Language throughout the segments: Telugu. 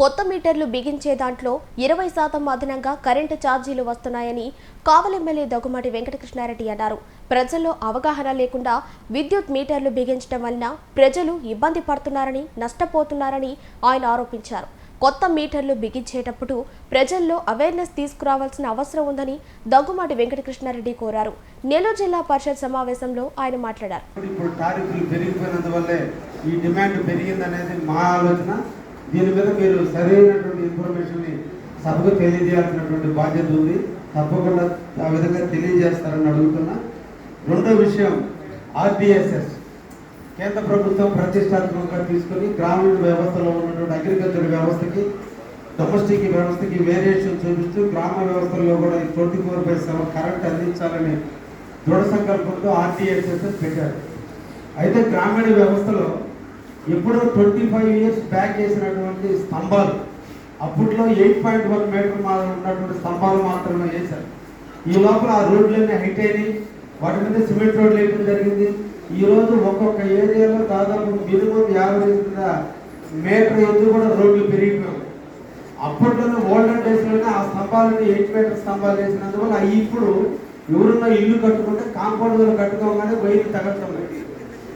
కొత్త మీటర్లు బిగించే దాంట్లో ఇరవై శాతం అదనంగా కరెంటు ఛార్జీలు వస్తున్నాయని కావలి ఎమ్మెల్యే దగ్గుమాటి వెంకటకృష్ణారెడ్డి అన్నారు. ప్రజల్లో అవగాహన లేకుండా విద్యుత్ మీటర్లు బిగించడం వలన ప్రజలు ఇబ్బంది పడుతున్నారని నష్టపోతున్నారని ఆయన ఆరోపించారు. కొత్త మీటర్లు బిగించేటప్పుడు ప్రజల్లో అవేర్నెస్ తీసుకురావాల్సిన అవసరం ఉందని దగ్గుమాటి వెంకటకృష్ణారెడ్డి కోరారు. నెల్లూరు జిల్లా పరిషత్ సమావేశంలో ఆయన మాట్లాడారు. ఇప్పుడు టారిఫ్లు పెరిగిపోయినందువల్లే ఈ డిమాండ్ పెరిగిందనేది మా ఆలోచన. దీని మీద మీరు సరైనటువంటి ఇన్ఫర్మేషన్ని సభకు తెలియజేయాల్సినటువంటి బాధ్యత ఉంది. తప్పకుండా ఆ విధంగా తెలియజేస్తారని అడుగుతున్నా. రెండో విషయం ఆర్డిఎస్ఎస్ కేంద్ర ప్రభుత్వం ప్రతిష్టాత్మకంగా తీసుకొని గ్రామీణ వ్యవస్థలో ఉన్నటువంటి అగ్రికల్చర్ వ్యవస్థకి డొమెస్టిక్ వ్యవస్థకి వేరియేషన్ చూపిస్తూ గ్రామ వ్యవస్థల్లో కూడా ఈ twenty four by seven current అందించాలని దృఢ సంకల్పంతో ఆర్టీఎస్ఎస్ పెట్టారు. అయితే గ్రామీణ వ్యవస్థలో ఎప్పుడో ట్వంటీ ఫైవ్ ఇయర్స్ బ్యాక్ చేసినటువంటి స్తంభాలు. అప్పట్లో ఎయిట్ పాయింట్ వన్ మీటర్ మాత్రం ఉన్నటువంటి స్తంభాలు మాత్రమే వేశారు ఈ లోపల ఆ రోడ్లన్నీ హైట్ అయినాయి. వాటి మీద సిమెంట్ రోడ్లు వేయడం జరిగింది. ఈరోజు ఒక్కొక్క ఏరియాలో దాదాపు మినిమం యాభై మీటర్ ఎత్తు కూడా రోడ్లు పెరిగిపోయాయి. అప్పట్లోనే ఓల్డెన్ డేస్లోనే ఆ స్తంభాలని ఎయిట్ మీటర్ స్తంభాలు వేసినందువల్ల అవి ఇప్పుడు ఎవరున్నా ఇల్లు కట్టుకుంటే కాంపౌండ్ కట్టుకోగానే వైర్లు తగ్గటం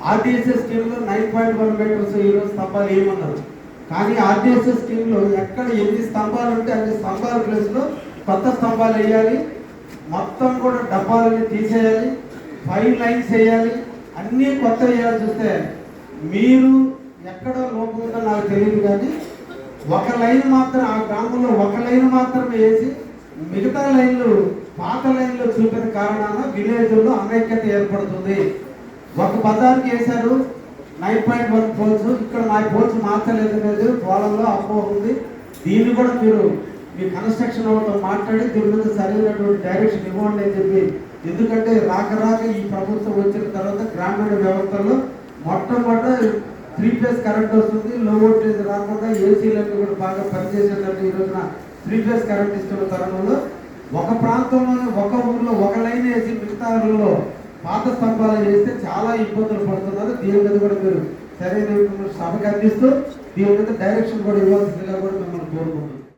ఆర్టీఎస్ఎస్ స్కీమ్లో నైన్ పాయింట్ వన్ మీటర్స్ ఈరోజు స్తంభాలు ఏమన్నారు? కానీ ఆర్టీఎస్ఎస్ స్కీమ్లో ఎక్కడ ఎన్ని స్తంభాలు ఉంటే అన్ని స్తంభాల ప్లేస్లో కొత్త స్తంభాలు వేయాలి మొత్తం కూడా డబ్బాలని తీసేయాలి ఫైవ్ లైన్స్ వేయాలి అన్నీ కొత్త వేయాల్సి వస్తే మీరు ఎక్కడ లోపం ఉందో నాకు తెలియదు కానీ ఒక లైన్ మాత్రం ఆ గ్రామంలో ఒక లైన్ మాత్రమే వేసి మిగతా లైన్లు పాత లైన్లో చూపిన కారణాన విలేజ్లో అనైక్యత ఏర్పడుతుంది. ఒక బజార్కి వేశారు నైన్ పాయింట్ వన్ పోల్స్ ఇక్కడ నా పోల్స్ మార్చలేదు లేదు పొలంలో అపోహ ఉంది. దీన్ని కూడా మీరు మీ కన్స్ట్రక్షన్ వాళ్ళతో మాట్లాడి దీని మీద సరైనటువంటి డైరెక్షన్ ఇవ్వండి అని చెప్పి. ఎందుకంటే రాక రాక ఈ ప్రభుత్వం వచ్చిన తర్వాత గ్రామీణ వ్యవస్థలో మొట్టమొదట త్రీ ఫేస్ కరెంట్ వస్తుంది. లో వోల్టేజ్ రాకుండా ఏసీలన్నీ కూడా బాగా పనిచేసేటట్టు ఈ రోజున త్రీ ఫేస్ కరెంట్ ఇస్తున్న తరుణంలో ఒక ప్రాంతంలోనే ఒక ఊర్లో ఒక లైన్ వేసి మిగతా ఊర్లో పాత స్తంభాలు వేస్తే చాలా ఇబ్బందులు పడుతున్నారు. దీని మీద కూడా మీరు సరైన సభకు అందిస్తూ దీని మీద డైరెక్షన్ కూడా ఇవ్వాల్సిందిగా కూడా మిమ్మల్ని కోరుకుంటున్నాం.